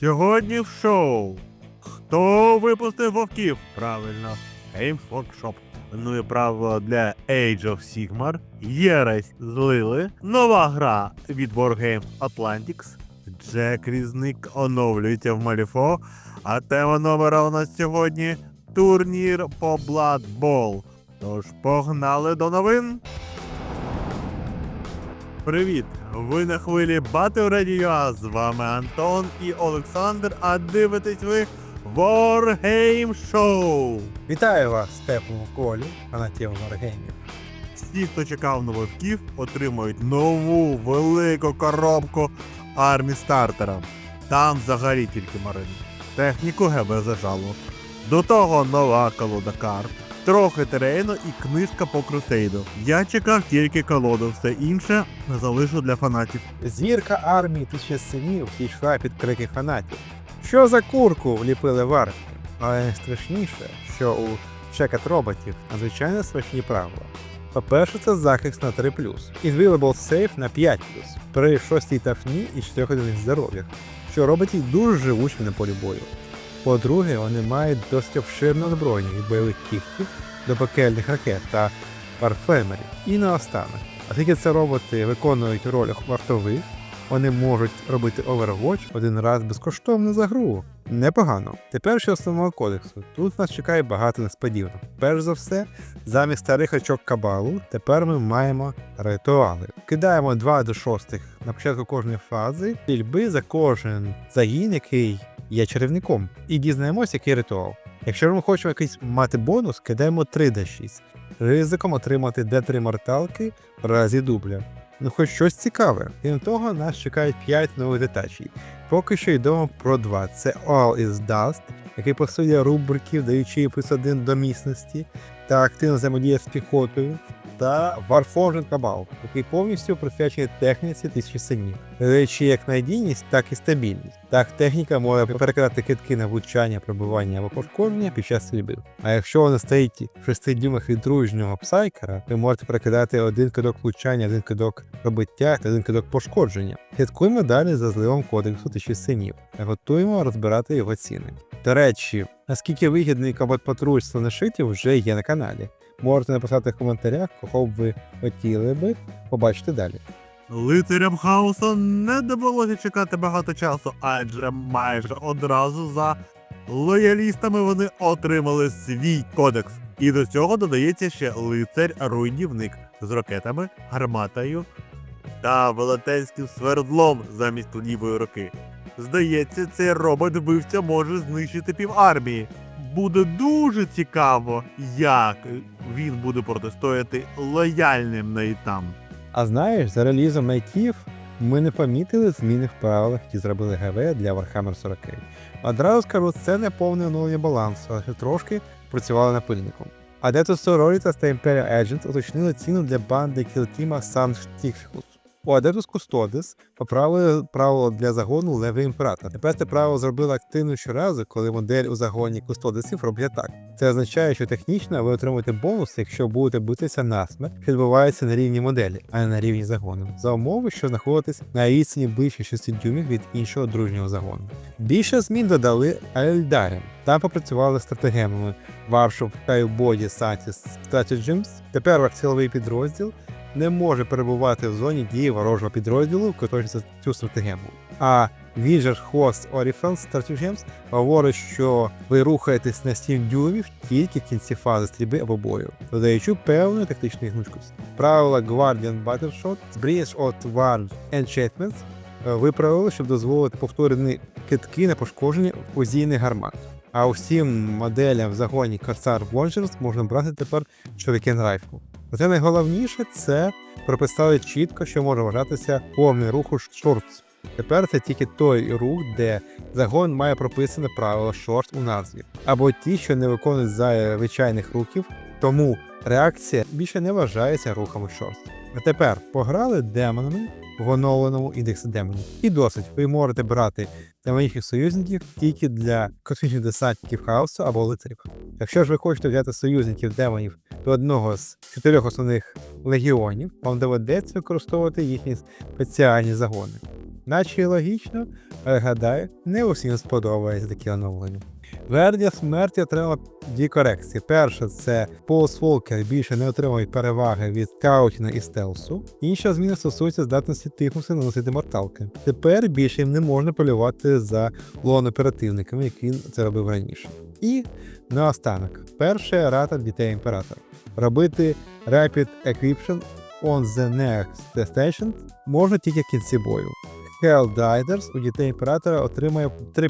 Сьогодні в шоу. Хто випустив вовків? Правильно, Games Workshop. Ну і право для Age of Sigmar. Єресь злили. Нова гра від Wargames Atlantics. Джек Різник оновлюється в Маліфо. А тема номера у нас сьогодні турнір по Blood Bowl. Тож погнали до новин. Привіт! Ви на хвилі Battle Radio, з вами Антон і Олександр, а дивитесь ви Wargame Show. Вітаю вас теплому колі, фанатів Wargaming. Всі, хто чекав на вовків, отримують нову велику коробку армі стартера. Там взагалі тільки марини. Техніку ГБ зажало. До того нова колода карт, трохи терейну і книжка по крусейду. Я чекав тільки колоду, все інше залишу для фанатів. Зірка армії тисячі синів дійшла під крики фанатів. Що за курку вліпили в армію? Але найстрашніше, що у чекат роботів надзвичайно страшні правила. По-перше, це захист на 3 і Available Safe на 5 при 6 тафні і 4 одиниць здоров'я, що робить їх дуже живучими на полі бою. По-друге, вони мають досить обширне озброєння від бойових кіхтів до пекельних ракет та парфемерів. І наостанок, оскільки це роботи виконують роль вартових, вони можуть робити Overwatch один раз безкоштовно за гру. Непогано. Тепер що основного кодексу. Тут нас чекає багато несподіванок. Перш за все, замість старих очок кабалу, тепер ми маємо ритуали. Кидаємо 2 до 6 на початку кожної фази, стрільби за кожен загін, який є чарівником, і дізнаємося, який ритуал. Якщо ми хочемо якийсь мати бонус, кидаємо 3 до 6 ризиком отримати D3 морталки в разі дубля. Ну, хоч щось цікаве. Крім того, нас чекають 5 нових детачей. Поки що йдемо про два. Це All is Dust, який посилює рубриків, даючи плюс один до міцності та активно взаємодіє з піхотою. Та Warforged Cabal, який повністю присвячений техніці тисячі синів, даючи як надійність, так і стабільність. Так техніка може перекидати китки на влучання, пробивання або пошкодження під час стрільби. А якщо вона стоїть в 6 дюймах від дружнього псайкера, ви можете перекидати один кидок влучання, один кидок пробиття та один кидок пошкодження. Слідкуємо далі за зливом кодексу тисячі синів готуємо розбирати його ціни. До речі, наскільки вигідний кабот патруль слонешитів вже є на каналі. Можете написати в коментарях, кого б ви хотіли би побачити далі. Лицарям хаосу не довелося чекати багато часу, адже майже одразу за лоялістами вони отримали свій кодекс. І до цього додається ще лицар-руйнівник з ракетами, гарматою та велетенським свердлом замість лівої руки. Здається, цей робот-вбивця може знищити півармії. Буде дуже цікаво, як він буде протистояти лояльним нейтам. А знаєш, за релізом найтів ми не помітили зміни в правилах, які зробили ГВ для Warhammer 40. Одразу скажу, це не повне оновлення балансу, але трошки працювали напильником. А Adeptus Sororitas та Imperial Agents уточнили ціну для банди кілтіма Sanctificus. У Adeptus Custodes поправили правило для загону Левий Імператор. Тепер це правило зробило активним щоразу, коли модель у загоні Кустодесів роблять так. Це означає, що технічно ви отримуєте бонус, якщо будете битися на смерть, що відбувається на рівні моделі, а не на рівні загону, за умови, що знаходитесь на відстані ближче 6 дюймів від іншого дружнього загону. Більше змін додали Ельдарем. Там попрацювали стратегемами Warship Boді Satis Stratagems. Тепер ваш силовий підрозділ не може перебувати в зоні дії ворожого підрозділу, який точиться цю стратегему. А Віжер Host Orifence Stratagems говорить, що ви рухаєтесь на 7 дюймів тільки в кінці фази стрільби або бою, додаючи певну тактичну гнучкость. Правила Guardian Battleshot, Bridge от Ward Enchantments е, виправили, щоб дозволити повторені китки на пошкодження позійних гармат. А усім моделям в загоні Corsair Launchers можна брати тепер Shuriken Rifle. Проте найголовніше це прописали чітко, що може вважатися повний рух шортс. Тепер це тільки той рух, де загон має прописане правило шорт у назві, або ті, що не виконують звичайних рухів, тому реакція більше не вважається рухами шорт. А тепер пограли демонами в оновленому індексі демонів. І досить, ви можете брати демонічних союзників тільки для космічних десантників хаосу або лицарів. Якщо ж ви хочете взяти союзників демонів до одного з чотирьох основних легіонів, вам доведеться використовувати їхні спеціальні загони. Наче логічно, але гадаю, не усім сподобається такі оновлення. Вердія смерті отримала дві корекції. Перша це Полс Волкер більше не отримують переваги від скаутінга і стелсу. Інша зміна стосується здатності Тихуса наносити морталки. Тепер більше їм не можна полювати за лон оперативниками, як він це робив раніше. І наостанок, перша рата дітей імператора. Робити Rapid Equiption on the next station можна тільки в кінці бою. Helldivers у дітей імператора отримає 3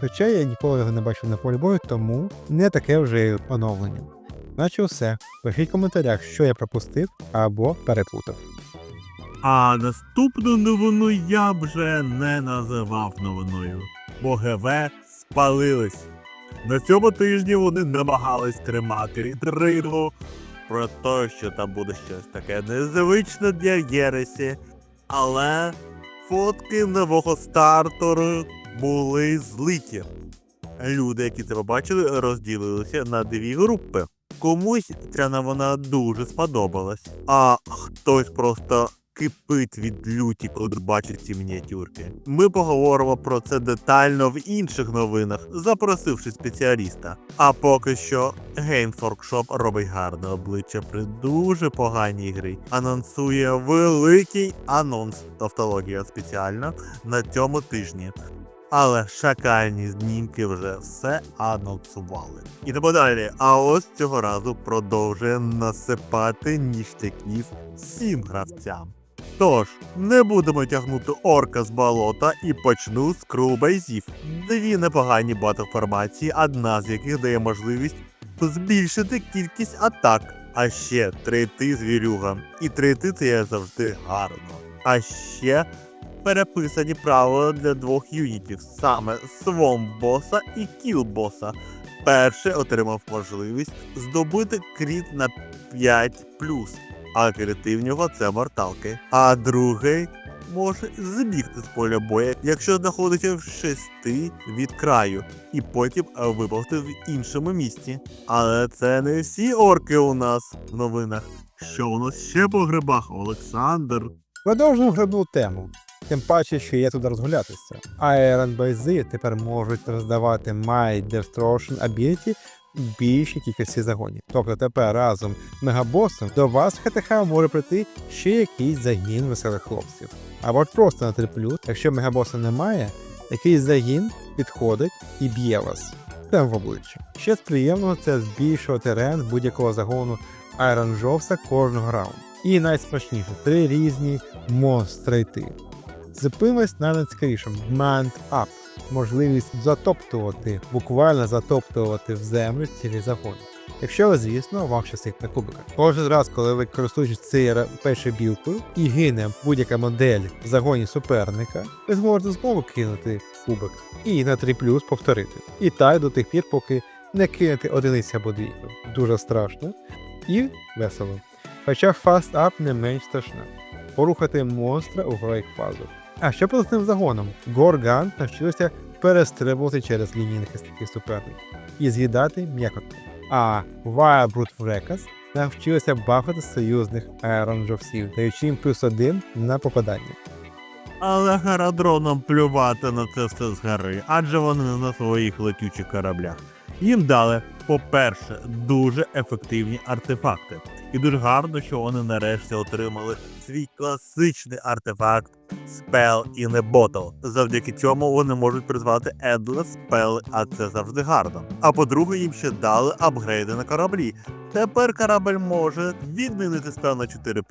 Хоча я ніколи його не бачив на полі бою, тому не таке вже оновлення. Наче все. Пишіть в коментарях, що я пропустив або переплутав. А наступну новину я вже не називав новиною, бо ГВ спалились. На цьому тижні вони намагались тримати інтригу про те, що там буде щось таке незвичне для Єресі, але фотки нового стартеру були злиті. Люди, які це побачили, розділилися на дві групи. Комусь ця новина дуже сподобалась, а хтось просто кипить від люті, коли бачить ці мініатюрки. Ми поговоримо про це детально в інших новинах, запросивши спеціаліста. А поки що Games Workshop робить гарне обличчя при дуже поганій грі. Анонсує великий анонс тавтологія спеціально на цьому тижні. Але шакальні знімки вже все анонсували. І тому далі. А ось цього разу продовжує насипати ніштяків всім гравцям. Тож, не будемо тягнути орка з болота і почну з крулбейзів. Дві непогані батл-формації, одна з яких дає можливість збільшити кількість атак. А ще трейти звірюга. І трейти це є завжди гарно. А ще переписані правила для двох юнітів, саме свом боса і кіл боса. Перший отримав можливість здобути кріт на 5 а крити нього це морталки. А другий може збігти з поля боя, якщо знаходиться в шести від краю, і потім випавти в іншому місці. Але це не всі орки у нас в новинах. Що у нас ще по грибах, Олександр? Продовжуємо грибну тему. Тим паче, що є туди розгулятися. Iron Байзи тепер можуть роздавати My Destruction Ability більшій кількості загонів. Тобто тепер разом мегабосом до вас в ХТХ може прийти ще якийсь загін веселих хлопців. Або просто на 3 якщо мегабоса немає, якийсь загін підходить і б'є вас. Прямо в обличчя. Ще з приємного це збільшувати рен будь-якого загону Iron Джовса кожного раунду. І найсмачніше три різні монстрейти. Зупинимось на найцікавішому Mount Up. Можливість затоптувати, буквально затоптувати в землю цілі загони. Якщо звісно, вам щастить на кубиках. Кожен раз, коли ви користуєтесь цією першою білкою і гине будь-яка модель в загоні суперника, ви зможете знову кинути кубик і на 3 плюс повторити. І так до тих пір, поки не кинете одиницю або двійку. Дуже страшно і весело. Хоча фаст ап не менш страшна. Порухати монстра у грейк фазу. А що з тим загоном? Горган навчився перестрибувати через лінійних таких суперників і з'їдати м'якотку. А Wirebrute Wreckers навчилися бафати союзних аеронжовсів, даючи їм плюс один на попадання. Але гарадронам плювати на це все з гори, адже вони не на своїх летючих кораблях. Їм дали, по-перше, дуже ефективні артефакти. І дуже гарно, що вони нарешті отримали свій класичний артефакт Spell in a Bottle. Завдяки цьому вони можуть призвати Endless Spell, а це завжди гарно. А по-друге, їм ще дали апгрейди на кораблі. Тепер корабель може відмінити спел на 4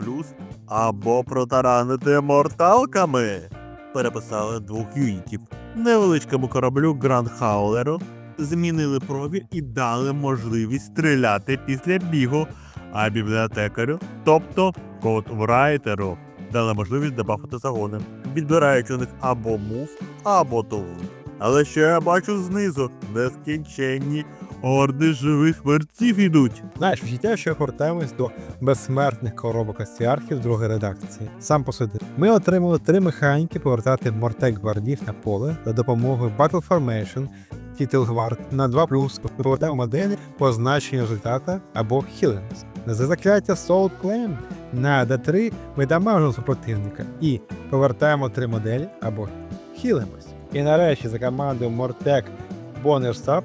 або протаранити морталками. Переписали двох юнітів. Невеличкому кораблю Гранд Хаулеру змінили пробір і дали можливість стріляти після бігу, а бібліотекарю, тобто кодврайтеру, дали можливість дебафати загони, відбираючи у них або мув, або тулу. Але що я бачу знизу, нескінченні орди живих мерців ідуть. Знаєш, відчуття, що повертаємось до безсмертних коробок астріархів другої редакції. Сам посуди. Ми отримали три механіки повертати мортек гвардів на поле за допомогою Battle Formation, Тітлгвард на 2 плюс повертаємо моделі по значенню результата або Healings. За закляття Soul Claim На D3 ми дамажимо супротивника і повертаємо три моделі або хілимось. І нарешті за командою Mортек Bonner Sub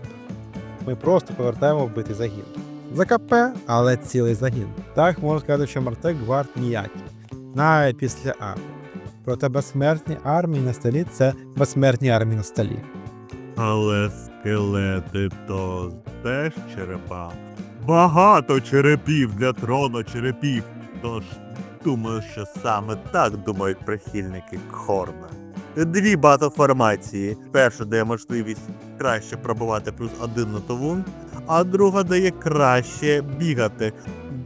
ми просто повертаємо вбитий загін. За КП, але цілий загін. Так можна сказати, що Мортек гвард ніякий. Навіть після армії. Проте безсмертні армії на столі це безсмертні армії на столі. Але скелети то теж черепа. Багато черепів для трону черепів. Тож думаю, що саме так думають прихильники Хорна. Дві батл-формації. Перша дає можливість краще пробувати плюс один на товун, а друга дає краще бігати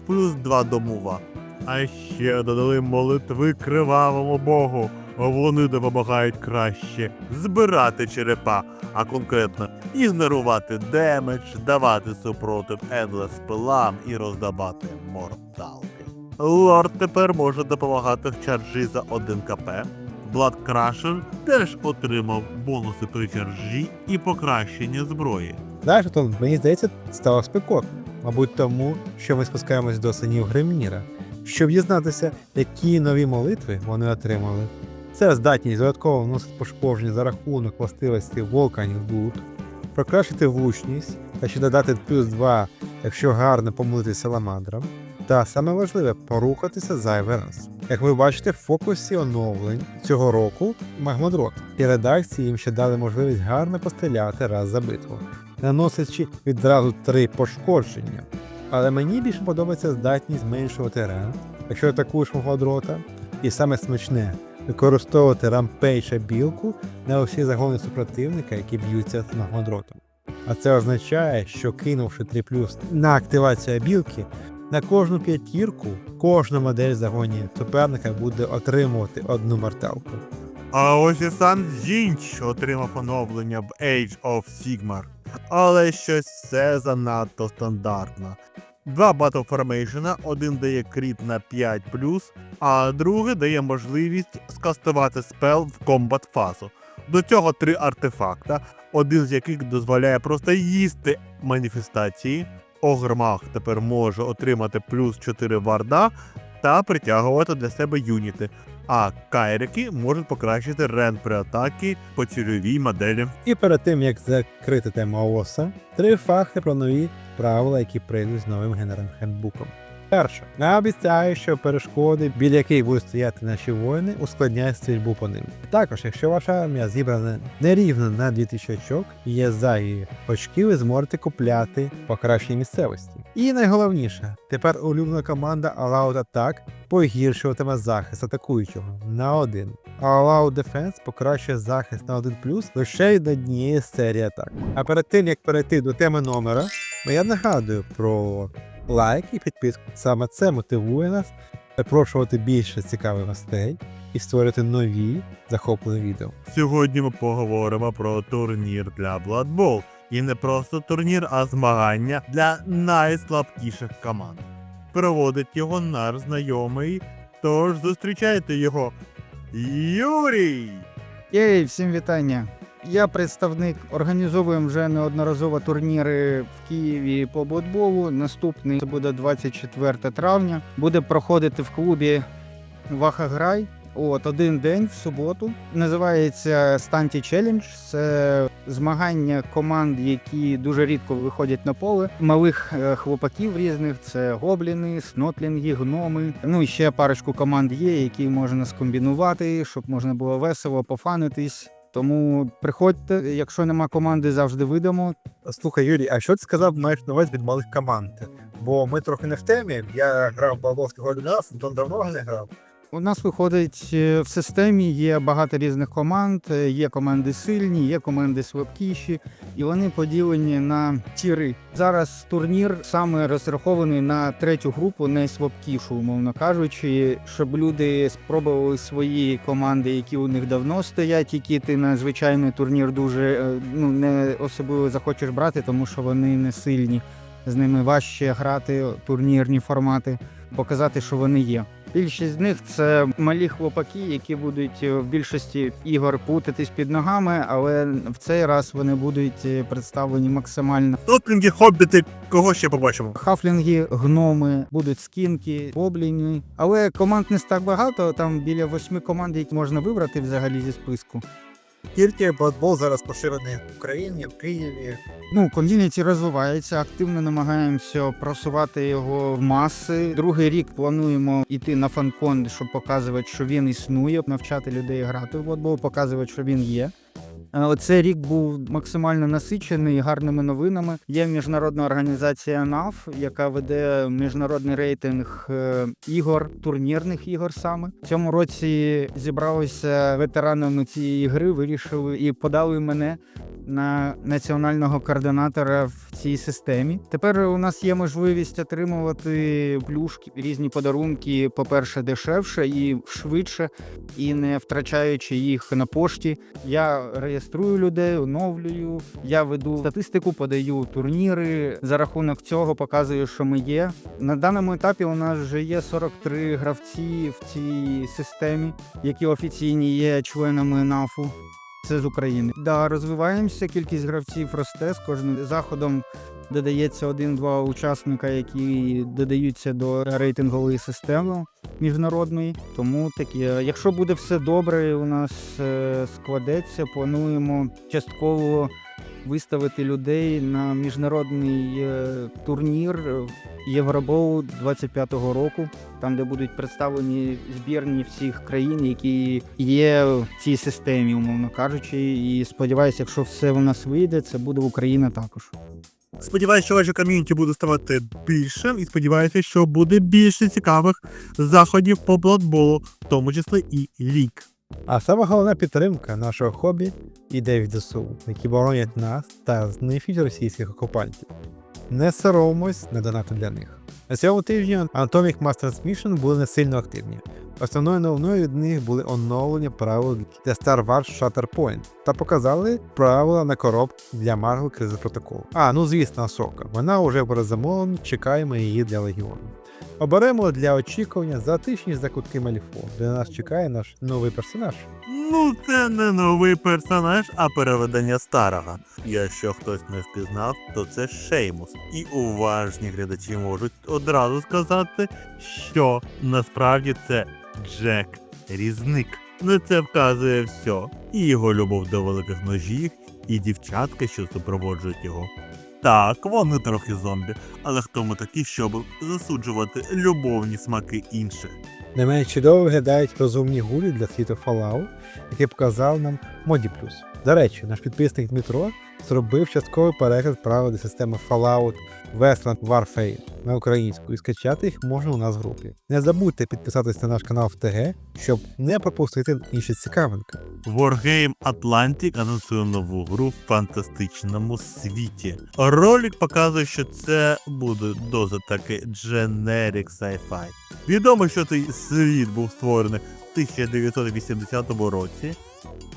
плюс два до мува. А ще додали молитви кривавому богу. Вони допомагають краще збирати черепа, а конкретно ігнорувати демедж, давати супротив Ендлес пилам і роздавати морталки. Лорд тепер може допомагати в чаржі за 1 кп. Crusher теж отримав бонуси при чаржі і покращення зброї. Знаєш, то мені здається, стало спекотно. Мабуть, тому, що ми спускаємось до синів Гримніра, щоб дізнатися, які нові молитви вони отримали. Це здатність додатково вносити пошкодження за рахунок властивості вулканів Блуд, покращити влучність та ще додати плюс 2, якщо гарно помилитися саламандрам. Та саме важливе порухатися зайвий раз. Як ви бачите, в фокусі оновлень цього року Магмодрот. І редакції їм ще дали можливість гарно постріляти раз за битву, наносячи відразу три пошкодження. Але мені більше подобається здатність зменшувати рен, якщо атакуєш Магмодрота, і саме смачне використовувати рампейша білку на усі загони супротивника, які б'ються з Магмодротом. А це означає, що кинувши 3 на активацію білки, на кожну п'ятірку кожна модель загоні суперника буде отримувати одну морталку. А ось і сам Зінч отримав оновлення в Age of Sigmar. Але щось все занадто стандартно. Два Battle один дає кріт на 5, а другий дає можливість скастувати спел в комбат фазу. До цього три артефакта, один з яких дозволяє просто їсти маніфестації. Огрмах тепер може отримати плюс 4 варда та притягувати для себе юніти. А кайрики можуть покращити рен при атаки по цільовій моделі. І перед тим як закрити тему ООСа, три факти про нові правила, які прийдуть з новим генеральним хендбуком. Перше, я обіцяю, що перешкоди, біля яких будуть стояти наші воїни, ускладняють стрільбу по ним. Також, якщо ваша армія зібрана нерівно на 2000 очок, є зайві очки, ви зможете купляти покращення місцевості. І найголовніше, тепер улюблена команда All Out Attack погіршуватиме захист атакуючого на один. А All Defense покращує захист на 1 лише від однієї серії атак. А перед тим як перейти до теми номера, я нагадую про лайк і підписку. Саме це мотивує нас запрошувати більше цікавих гостей і створити нові захопливі відео. Сьогодні ми поговоримо про турнір для Blood Bowl. І не просто турнір, а змагання для найслабкіших команд. Проводить його наш знайомий, тож зустрічайте його. Юрій! Єй, всім вітання. Я представник, організовуємо вже неодноразово турніри в Києві по бодболу. Наступний це буде 24 травня. Буде проходити в клубі Вахаграй. От один день в суботу. Називається Станті Челендж. Це змагання команд, які дуже рідко виходять на поле. Малих е, хлопаків різних. Це гобліни, снотлінги, гноми. Ну і ще парочку команд є, які можна скомбінувати, щоб можна було весело пофанитись. Тому приходьте, якщо нема команди, завжди видамо. Слухай, Юрій, а що ти сказав, маєш на увазі від малих команд? Бо ми трохи не в темі. Я грав в Павловський Голінас, Антон давно не грав. У нас виходить е, в системі є багато різних команд. е, Є команди сильні, є команди слабкіші, і вони поділені на тіри. Зараз турнір саме розрахований на третю групу, найслабкішу, умовно кажучи, щоб люди спробували свої команди, які у них давно стоять, які ти на звичайний турнір дуже е, ну не особливо захочеш брати, тому що вони не сильні. З ними важче грати турнірні формати, показати, що вони є. Більшість з них це малі хлопаки, які будуть е, в більшості ігор путатись під ногами, але в цей раз вони будуть е, представлені максимально. Топлінги, хобіти, кого ще побачимо? Хафлінги, гноми, будуть скінки, гобліни. Але команд не так багато. Там біля восьми команд, які можна вибрати взагалі зі списку. Тільки бладбол зараз поширений в Україні, в Києві. Ну, ком'юніті розвивається, активно намагаємося просувати його в маси. Другий рік плануємо йти на фанкон, щоб показувати, що він існує, навчати людей грати в бладбол, показувати, що він є. Е, Оцей рік був максимально насичений гарними новинами. Є міжнародна організація НАФ, яка веде міжнародний рейтинг е, ігор, турнірних ігор саме. В цьому році зібралися ветеранами цієї гри, вирішили і подали мене на національного координатора в цій системі. Тепер у нас є можливість отримувати плюшки, різні подарунки, по-перше, дешевше і швидше, і не втрачаючи їх на пошті. Я реєструю людей, оновлюю. Я веду статистику, подаю турніри. За рахунок цього показую, що ми є. На даному етапі у нас вже є 43 гравці в цій системі, які офіційні є членами НАФу. Це з України. Да, розвиваємося. Кількість гравців росте з кожним заходом. Додається один-два учасника, які додаються до рейтингової системи міжнародної. Тому такі, якщо буде все добре, у нас е, складеться, плануємо частково виставити людей на міжнародний е, турнір е, Євробоу 25-го року, там де будуть представлені збірні всіх країн, які є в цій системі, умовно кажучи. І сподіваюся, якщо все у нас вийде, це буде Україна також. Сподіваюся, що ваше ком'юніті буде ставати більшим і сподіваюся, що буде більше цікавих заходів по бладболу, в тому числі і лік. А саме головна підтримка нашого хобі і Девід ЗСУ, які боронять нас та знищують російських окупантів. Не соромось на донати для них. На цьому тижні Atomic Masters Mission були не сильно активні. Основною новиною від них були оновлення правил для Star Wars Shatterpoint та показали правила на короб для Marvel Crisis Protocol. А, ну звісно, Асока. Вона вже перезамовлена, чекаємо її для Легіону. Оберемо для очікування затишні закутки Маліфо, де нас чекає наш новий персонаж. Ну, це не новий персонаж, а переведення старого. Якщо хтось не впізнав, то це Шеймус. І уважні глядачі можуть одразу сказати, що насправді це Джек Різник. На це вказує все. І його любов до великих ножів, і дівчатка, що супроводжують його. Так, вони трохи зомбі, але хто ми такі, щоб засуджувати любовні смаки інших? Не менш чудово виглядають розумні гулі для світу Fallout, який показав нам Моді Плюс. До речі, наш підписник Дмитро зробив частковий перегляд правил до системи Fallout Westland Warfare на українську, і скачати їх можна у нас в групі. Не забудьте підписатись на наш канал в ТГ, щоб не пропустити інші цікавинки. Wargame Atlantic анонсує нову гру в фантастичному світі. Ролик показує, що це буде досить таки generic sci-fi. Відомо, що цей світ був створений в 1980 році.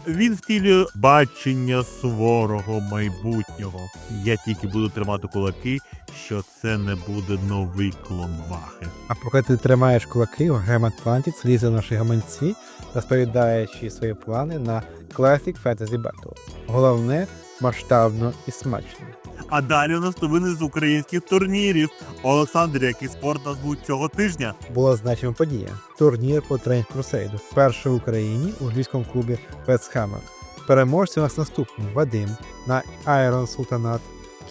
Він втілює бачення суворого майбутнього. Я тільки буду тримати кулаки, що це не буде новий клон Вахи. А поки ти тримаєш кулаки, Wargame Atlantic слізе наші гаманці, розповідаючи свої плани на Classic Fantasy Battle. Головне масштабно і смачно. А далі у нас новини з українських турнірів. Олександр, який спорт нас будуть цього тижня. була значима подія. Турнір по Train Crusade. Вперше в Україні у львівському клубі West Переможці у нас наступні: Вадим на Iron Sultanat,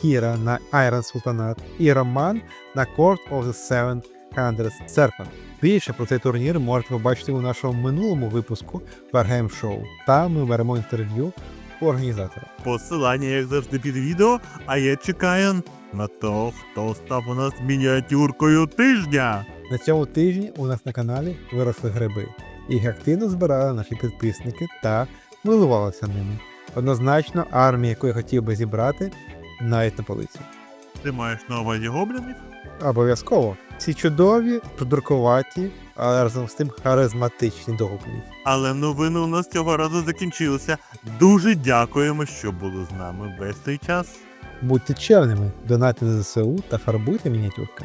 Кіра на Iron Sultanat і Роман на Court of the Seven Hundred Serpent. Більше про цей турнір можете побачити у нашому минулому випуску Wargame Show. Там ми беремо інтерв'ю організатора. Посилання, як завжди, під відео, а я чекаю на того, хто став у нас мініатюркою тижня. На цьому тижні у нас на каналі виросли гриби. Їх активно збирали наші підписники та милувалися ними. Однозначно, армія, яку я хотів би зібрати, навіть на полиці. Ти маєш на увазі гоблінів? Обов'язково. Ці чудові, придуркуваті, але разом з тим харизматичні договні. Але новини у нас цього разу закінчилися. Дуже дякуємо, що були з нами весь цей час. Будьте чевними, донайте на ЗСУ та фарбуйте мініатюрки.